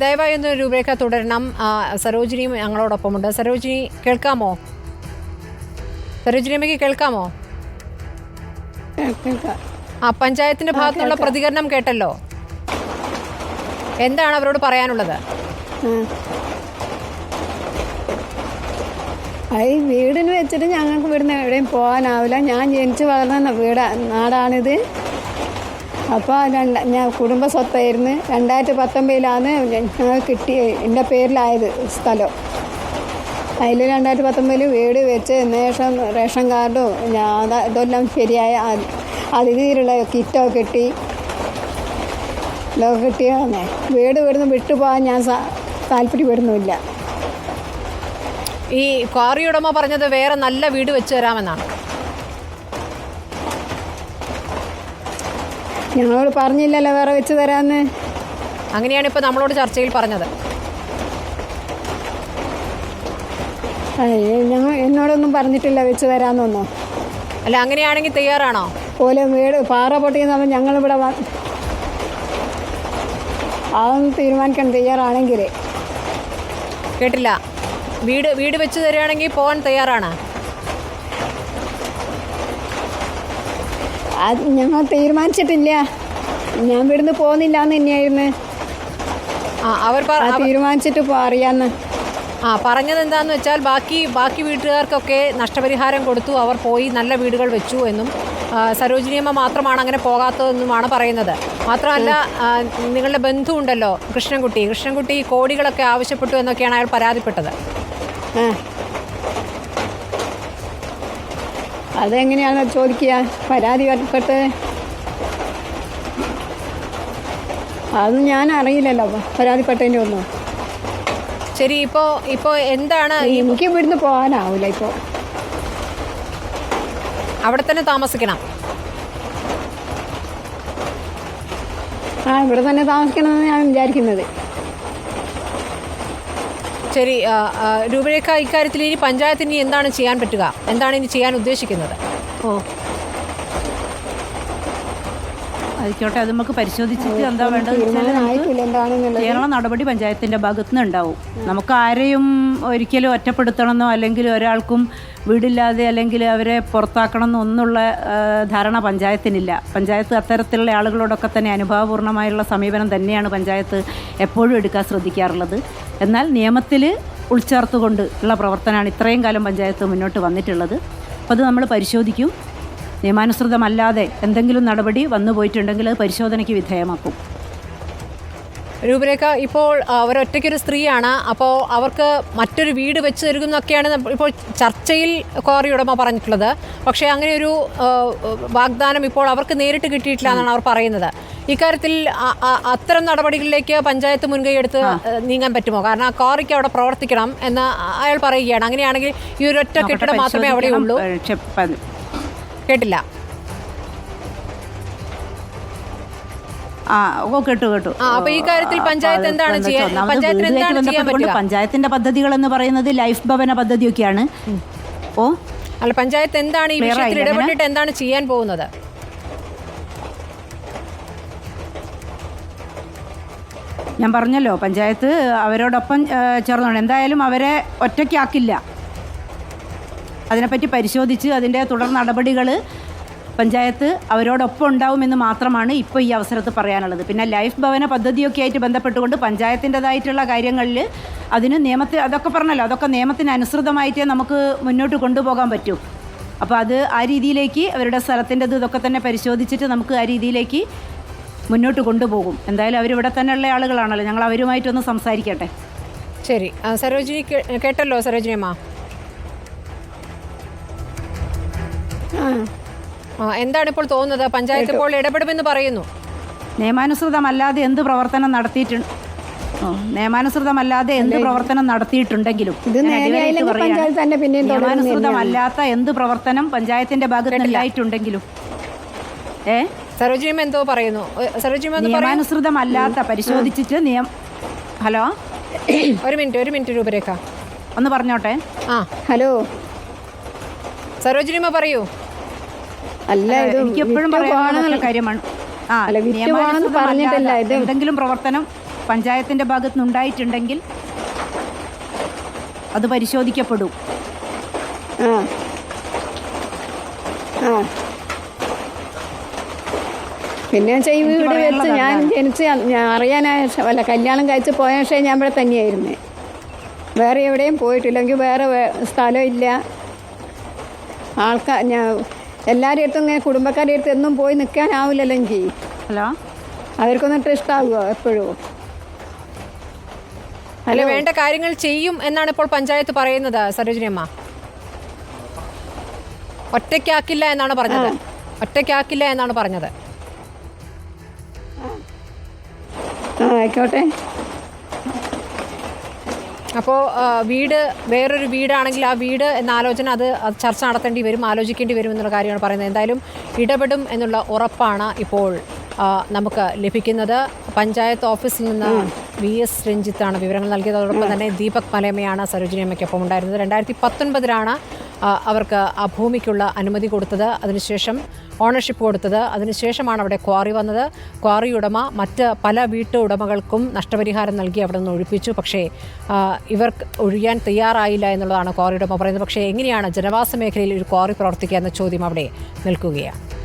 ദയവായി ഒന്ന് രൂപരേഖ തുടരണം. സരോജിനിയും ഞങ്ങളോടൊപ്പമുണ്ട്. സരോജിനി കേൾക്കാമോ? സരോജിനി അമ്മയ്ക്ക് കേൾക്കാമോ ആ പഞ്ചായത്തിന്റെ ഭാഗത്തുള്ള പ്രതികരണം കേട്ടല്ലോ. എന്താണ് അവരോട് പറയാനുള്ളത്? ഈ വീടിന് വെച്ചിട്ട് ഞങ്ങൾക്ക് ഇവിടുന്ന് എവിടെയും പോകാനാവില്ല. ഞാൻ ജനിച്ചു വളർന്ന വീടാ നാടാണിത്. അപ്പോൾ രണ്ട് ഞാൻ കുടുംബ സ്വത്തായിരുന്നു. രണ്ടായിരത്തി പത്തൊമ്പതിലാണ് ഞങ്ങൾ കിട്ടിയ എന്റെ പേരിലായത് സ്ഥലം. അതിൽ രണ്ടായിരത്തി പത്തൊമ്പതിൽ വീട് വെച്ച് ശേഷം റേഷൻ കാർഡും ഞാൻ ഇതെല്ലാം ശരിയായ അത് അതിഥിയിലുള്ള കിറ്റോ കിട്ടി. ഇതൊക്കെ കിട്ടിയതാണ് വീട് ഇവിടുന്ന് വിട്ടുപോകാൻ ഞാൻ താല്പര്യപ്പെടുന്നുമില്ല. ഈ ക്വാറി ഉടമ പറഞ്ഞത് വേറെ നല്ല വീട് വെച്ച് തരാമെന്നാണ്. ഞങ്ങളോട് പറഞ്ഞില്ലല്ലോ വേറെ വെച്ച് തരാന്ന്. അങ്ങനെയാണ് ഇപ്പോൾ നമ്മളോട് ചർച്ചയിൽ പറഞ്ഞത്. ഞങ്ങൾ എന്നോടൊന്നും പറഞ്ഞിട്ടില്ല വെച്ച് തരാന്നൊന്നോ. അല്ല അങ്ങനെയാണെങ്കിൽ തയ്യാറാണോ? പോലെ വീട് പാറ പൊട്ടിയെന്ന് ഞങ്ങളിവിടെ വ- അതൊന്ന് തീരുമാനിക്കാൻ തയ്യാറാണെങ്കിൽ കേട്ടില്ല. വീട് വീട് വെച്ച് തരികയാണെങ്കിൽ പോകാൻ തയ്യാറാണ്. അത് ഞങ്ങൾ തീരുമാനിച്ചിട്ടില്ല. ഞാൻ ഇവിടുന്ന് പോകുന്നില്ല എന്ന് തന്നെയായിരുന്നു. ആ അവർ പറ- തീരുമാനിച്ചിട്ട് അറിയാന്ന്. ആ പറഞ്ഞത് എന്താന്ന് വെച്ചാൽ ബാക്കി ബാക്കി വീട്ടുകാർക്കൊക്കെ നഷ്ടപരിഹാരം കൊടുത്തു. അവർ പോയി നല്ല വീടുകൾ വെച്ചു എന്നും ആ, സരോജിനിയമ്മ മാത്രമാണ് അങ്ങനെ പോകാത്തതെന്നുമാണ് പറയുന്നത്. മാത്രമല്ല ആ, നിങ്ങളുടെ ബന്ധു ഉണ്ടല്ലോ കൃഷ്ണൻകുട്ടി. കൃഷ്ണൻകുട്ടി കോടികളൊക്കെ ആവശ്യപ്പെട്ടു എന്നൊക്കെയാണ് അയാൾ പരാതിപ്പെട്ടത്. ആ അതെങ്ങനെയാണ് ചോദിക്കുക? പരാതി വരപ്പെട്ട് അത് ഞാൻ അറിയില്ലല്ലോ. പരാതിപ്പെട്ടതിന്റെ ഒന്നും. ശരി ഇപ്പോ ഇപ്പോൾ എന്താണ് എനിക്ക് ഇവിടുന്ന് പോകാനാവില്ല ഇപ്പോ. അവിടെ തന്നെ താമസിക്കണം. ആ ഇവിടെ തന്നെ താമസിക്കണമെന്ന് ഞാൻ വിചാരിക്കുന്നത്. ശരി രൂപരേഖ ഇക്കാര്യത്തിൽ ഇനി പഞ്ചായത്തിന് എന്താണ് ചെയ്യാൻ പറ്റുക? എന്താണ് ഇനി ചെയ്യാൻ ഉദ്ദേശിക്കുന്നത്? ഓ. ആയിക്കോട്ടെ അത് നമുക്ക് പരിശോധിച്ചിട്ട് എന്താ വേണ്ടത് കേരള നടപടി പഞ്ചായത്തിന്റെ ഭാഗത്തു നിന്ന് ഉണ്ടാവും നമുക്ക് ആരെയും ഒരിക്കലും ഒറ്റപ്പെടുത്തണമെന്നോ അല്ലെങ്കിൽ ഒരാൾക്കും വീടില്ലാതെ അല്ലെങ്കിൽ അവരെ പുറത്താക്കണമെന്നോ ഒന്നുള്ള ധാരണ പഞ്ചായത്തിനില്ല. പഞ്ചായത്ത് അത്തരത്തിലുള്ള ആളുകളോടൊക്കെ തന്നെ അനുഭാവപൂർണമായുള്ള സമീപനം തന്നെയാണ് പഞ്ചായത്ത് എപ്പോഴും എടുക്കാൻ ശ്രദ്ധിക്കാറുള്ളത്. എന്നാൽ നിയമത്തിൽ ഉൾച്ചേർത്തുകൊണ്ട് ഉള്ള പ്രവർത്തനമാണ് ഇത്രയും കാലം പഞ്ചായത്ത് മുന്നോട്ട് വന്നിട്ടുള്ളത്. അപ്പോൾ അത് നമ്മൾ പരിശോധിക്കും. നിയമാനുസൃതമല്ലാതെ എന്തെങ്കിലും നടപടി വന്നു പോയിട്ടുണ്ടെങ്കിൽ അത് പരിശോധനയ്ക്ക് വിധേയമാക്കും. രൂപരേഖ ഇപ്പോൾ അവരൊറ്റയ്ക്കൊരു സ്ത്രീയാണ്. അപ്പോൾ അവർക്ക് മറ്റൊരു വീട് വെച്ച് തരുന്നൊക്കെയാണ് നമ്മ- ഇപ്പോൾ ചർച്ചയിൽ ക്വാറി ഉടമ പറഞ്ഞിട്ടുള്ളത്. പക്ഷേ അങ്ങനെ ഒരു വാഗ്ദാനം ഇപ്പോൾ അവർക്ക് നേരിട്ട് കിട്ടിയിട്ടില്ല എന്നാണ് അവർ പറയുന്നത്. ഇക്കാര്യത്തിൽ അത്തരം നടപടികളിലേക്ക് പഞ്ചായത്ത് മുൻകൈ എടുത്ത് നീങ്ങാൻ പറ്റുമോ? കാരണം ആ ക്വാറിക്ക് അവിടെ പ്രവർത്തിക്കണം എന്ന് അയാൾ പറയുകയാണ്. അങ്ങനെയാണെങ്കിൽ ഈ ഒരു ഒറ്റ കെട്ടിടം മാത്രമേ അവിടെ ഉള്ളൂ കേട്ടില്ല. കേട്ടു കേട്ടു. അപ്പൊ ഈ കാര്യത്തിൽ പഞ്ചായത്ത് എന്താണ് പഞ്ചായത്തിന് എന്താണ് ചെയ്യാൻ പറ്റുക? പഞ്ചായത്തിന്റെ പദ്ധതികൾ എന്ന് പറയുന്നത് ലൈഫ് ഭവന പദ്ധതിയൊക്കെയാണ്. ഓ? അല്ല പഞ്ചായത്ത് എന്താണ് ഈ വിഷയത്തിൽ ഇടപെട്ടിട്ട് എന്താണ് ചെയ്യാൻ പോകുന്നത്? ഞാൻ പറഞ്ഞല്ലോ പഞ്ചായത്ത് അവരോടൊപ്പം ചേർന്നോണം എന്തായാലും അവരെ ഒറ്റയ്ക്കാക്കില്ല. അതിനെപ്പറ്റി പരിശോധിച്ച് അതിന്റെ തുടർ നടപടികൾ പഞ്ചായത്ത് അവരോടൊപ്പം ഉണ്ടാവുമെന്ന് മാത്രമാണ് ഇപ്പോൾ ഈ അവസരത്ത് പറയാനുള്ളത്. പിന്നെ ലൈഫ് ഭവന പദ്ധതിയൊക്കെ ആയിട്ട് ബന്ധപ്പെട്ടുകൊണ്ട് പഞ്ചായത്തിന്റെതായിട്ടുള്ള കാര്യങ്ങളിൽ അതിന് നിയമത്തിൽ അതൊക്കെ പറഞ്ഞല്ലോ അതൊക്കെ നിയമത്തിന് അനുസൃതമായിട്ടേ നമുക്ക് മുന്നോട്ട് കൊണ്ടുപോകാൻ പറ്റൂ. അപ്പോൾ അത് ആ രീതിയിലേക്ക് അവരുടെ സ്ഥലത്തിന്റെത് ഇതൊക്കെ തന്നെ പരിശോധിച്ചിട്ട് നമുക്ക് ആ രീതിയിലേക്ക് മുന്നോട്ട് കൊണ്ടുപോകും. എന്തായാലും അവരിവിടെ തന്നെയുള്ള ആളുകളാണല്ലോ. ഞങ്ങൾ അവരുമായിട്ടൊന്ന് സംസാരിക്കട്ടെ. ശരി. സരോജിനി കേട്ടല്ലോ സരോജിനി എന്താണ് ഇപ്പോൾ തോന്നുന്നത്? പഞ്ചായത്ത് ഇപ്പോൾ ഇടപെടുമെന്ന് പറയുന്നു. നിയമാനുസൃതമല്ലാതെ എന്ത് പ്രവർത്തനം നടത്തിയിട്ടുണ്ട്? നിയമാനുസൃതമല്ലാതെ എന്ത് പ്രവർത്തനം നടത്തിയിട്ടുണ്ടെങ്കിലും നിയമാനുസൃതമല്ലാത്ത എന്ത് പ്രവർത്തനം പഞ്ചായത്തിന്റെ ഭാഗത്ത് ഉണ്ടായിട്ടുണ്ടെങ്കിലും? ഏ? സരോജിനി എന്തോ പറയുന്നു. പറയൂ. നിയമാനുസൃതമല്ലാത്ത പരിശോധിച്ചിട്ട് നിയം ഹലോ? ഒരു മിനിറ്റ് ഒരു മിനിറ്റ് രൂപരേഖ. ഒന്ന് പറഞ്ഞോട്ടെ. ആ. ഹലോ? സരോജിനിമ പറയൂ. അല്ല എനിക്ക് എപ്പോഴും പറയാനുള്ള കാര്യമാണ്. ആ പറഞ്ഞിട്ടില്ല, ഇത് എന്തെങ്കിലും പ്രവർത്തനം പഞ്ചായത്തിന്റെ ഭാഗത്ത് നിന്നുണ്ടായിട്ടുണ്ടെങ്കിൽ അത് പരിശോധിക്കപ്പെടും. പിന്നെ വെച്ചാൽ ഈ വീട് വെച്ച് ഞാൻ ജനിച്ച് ഞാൻ അറിയാനായ അല്ല കല്യാണം കഴിച്ച് പോയ പക്ഷേ ഞാൻ ഇവിടെ തന്നെയായിരുന്നേ. വേറെ എവിടെയും പോയിട്ടില്ലെങ്കിൽ വേറെ സ്ഥലം ഇല്ല. ആൾക്കാർ ഞാൻ എല്ലാവരുടെ അടുത്തും ഇങ്ങനെ കുടുംബക്കാരുടെ അടുത്ത് എന്നും പോയി നിൽക്കാനാവില്ലല്ലോ എനിക്ക് ഹലോ അവർക്കൊന്നിട്ട് ഇഷ്ടാവുമോ എപ്പോഴും. അല്ല വേണ്ട കാര്യങ്ങൾ ചെയ്യും എന്നാണ് ഇപ്പോൾ പഞ്ചായത്ത് പറയുന്നത് സരോജിനിയമ്മ ഒറ്റയ്ക്കാക്കില്ല എന്നാണ് പറഞ്ഞത്. ഒറ്റയ്ക്കാക്കില്ല എന്നാണ് പറഞ്ഞത്. ആയിക്കോട്ടെ. അപ്പോൾ വീട് വേറൊരു വീടാണെങ്കിൽ ആ വീട് എന്ന ആലോചന അത് ചർച്ച നടത്തേണ്ടി വരും ആലോചിക്കേണ്ടി വരും എന്നുള്ള കാര്യമാണ് പറയുന്നത്. എന്തായാലും ഇടപെടും എന്നുള്ള ഉറപ്പാണ് ഇപ്പോൾ നമുക്ക് ലഭിക്കുന്നത്. പഞ്ചായത്ത് ഓഫീസിൽ നിന്ന് വി എസ് രഞ്ജിത്താണ് വിവരങ്ങൾ നൽകിയത്. അതോടൊപ്പം തന്നെ ദീപക് മലയമ്മയാണ് സരോജിനി അമ്മയ്ക്കൊപ്പം ഉണ്ടായിരുന്നത്. രണ്ടായിരത്തി പത്തൊൻപതിലാണ് അവർക്ക് ആ ഭൂമിക്കുള്ള അനുമതി കൊടുത്തത്. അതിനുശേഷം ഓണർഷിപ്പ് കൊടുത്തത്. അതിനുശേഷമാണ് അവിടെ ക്വാറി വന്നത്. ക്വാറി ഉടമ മറ്റ് പല വീട്ടു ഉടമകൾക്കും നഷ്ടപരിഹാരം നൽകി അവിടെ നിന്ന് ഒഴിപ്പിച്ചു. പക്ഷേ ഇവർക്ക് ഒഴിയാൻ തയ്യാറായില്ല എന്നുള്ളതാണ് ക്വാറി ഉടമ പറയുന്നത്. പക്ഷേ എങ്ങനെയാണ് ജനവാസ മേഖലയിൽ ഒരു ക്വാറി പ്രവർത്തിക്കുക എന്ന ചോദ്യം അവിടെ നിൽക്കുകയാണ്.